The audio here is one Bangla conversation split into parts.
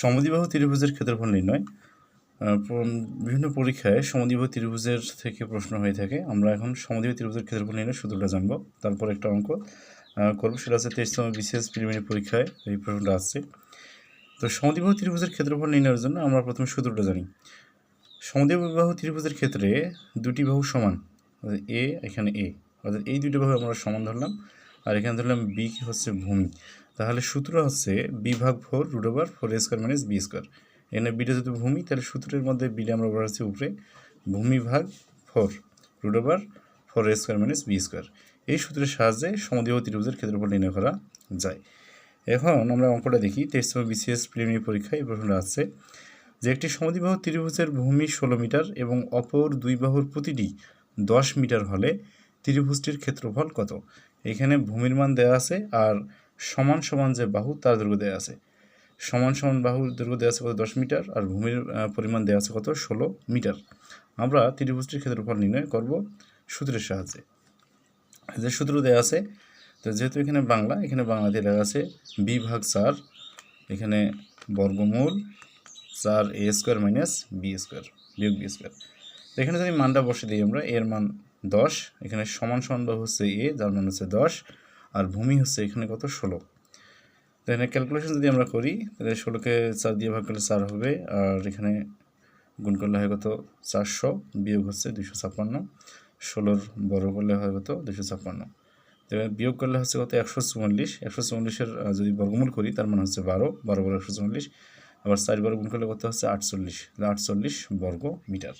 সমদ্বিবাহু ত্রিভুজের ক্ষেত্রফল নির্ণয় বিভিন্ন পরীক্ষায় সমদ্বিবাহু ত্রিভুজের থেকে প্রশ্ন হয়ে থাকে। আমরা এখন সমদ্বিবাহু ত্রিভুজের ক্ষেত্রফল নির্ণয় সূত্রটা জানব। তারপর একটা অঙ্ক করব। সেটা হচ্ছে তেইশতম বিশেষ প্রিলিমিনারি পরীক্ষায় এই প্রশ্নটা আসছে। তো সমদ্বিবাহু ত্রিভুজের ক্ষেত্রফল নির্ণয়ের জন্য আমরা প্রথমে সূত্রটা জানি। সমদ্বিবাহু ত্রিভুজের ক্ষেত্রে দুটি বাহু সমান এ এখানে এ অর্থাৎ এই দুটি বাহু আমরা সমান ধরলাম। আর এখানে ধরলাম বি হচ্ছে ভূমি। তাহলে সূত্র হচ্ছে বি ভাগ four root over four square minus b square এখানে বিটা যেহেতু ভূমি, তাহলে সূত্রের মধ্যে বিটা আমরা বসাচ্ছি উপরে। ভূমি ভাগ four root over four square minus b square এই সূত্রের সাহায্যে সমদ্বিবাহু ত্রিভুজের ক্ষেত্রফল নির্ণয় করা যায়। এখন আমরা অঙ্কটা দেখি তেইশতম বিসিএস প্রিলিমিনারি পরীক্ষায় এই প্রশ্নটা আছে যে একটি সমদ্বিবাহু ত্রিভুজের ভূমি ষোলো মিটার এবং অপর দুই বাহুর প্রতিটি দশ মিটার হলে ত্রিভুজটির ক্ষেত্রফল কত? এখানে ভূমির মান দেওয়া আছে আর সমান সমান যে বাহু তার দৈর্ঘ্য দেওয়া আছে। সমান সমান বাহুর দৈর্ঘ্য দেওয়া আছে কত? দশ মিটার আর ভূমির পরিমাণ দেওয়া আছে কত? ষোলো মিটার। আমরা ত্রিভুজটির ক্ষেত্রফল নির্ণয় করব সূত্রের সাহায্যে। যে সূত্র দেওয়া আছে, তো যেহেতু এখানে বাংলা, এখানে বাংলাতে লেখা আছে বি ভাগ চার, এখানে বর্গমূল চার a square minus b square বিয়োগ বি স্কোয়ার। তো এখানে যদি মানটা বসে দিই আমরা, এর মান দশ, এখানে সমান সমান বাহু হচ্ছে এ যার মান হচ্ছে দশ, আর ভূমি হচ্ছে এখানে কত? ষোলো। তো এখানে ক্যালকুলেশন যদি আমরা করি, তাহলে ষোলোকে চার দিয়ে ভাগ করলে চার হবে, আর এখানে গুণ করলে হয় কত? চারশো, বিয়োগ হচ্ছে দুশো ছাপ্পান্ন। ষোলোর বড় করলে হয় কত? দুশো ছাপ্পান্ন। বিয়োগ করলে হচ্ছে কত? একশো চুয়াল্লিশ। একশো চুয়াল্লিশের যদি বর্গমূল করি, তার মানে হচ্ছে বারো বারো বড় একশো চুয়াল্লিশ। আবার চার বার গুণ করলে কত হচ্ছে? আটচল্লিশ। আটচল্লিশ বর্গ মিটার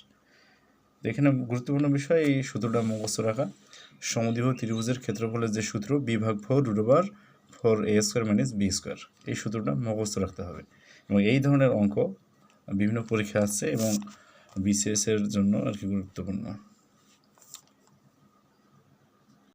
এখানে গুরুত্বপূর্ণ বিষয় এই সূত্রটা মুখস্থ রাখা। সমদ্বিবাহু ত্রিভুজের ক্ষেত্রফলের যে সূত্র বিভাগ four root over four a square minus b square এই সূত্রটা মুখস্থ রাখতে হবে। এবং এই ধরনের অঙ্ক বিভিন্ন পরীক্ষা আসছে এবং বিসিএস এর জন্য আর কি গুরুত্বপূর্ণ।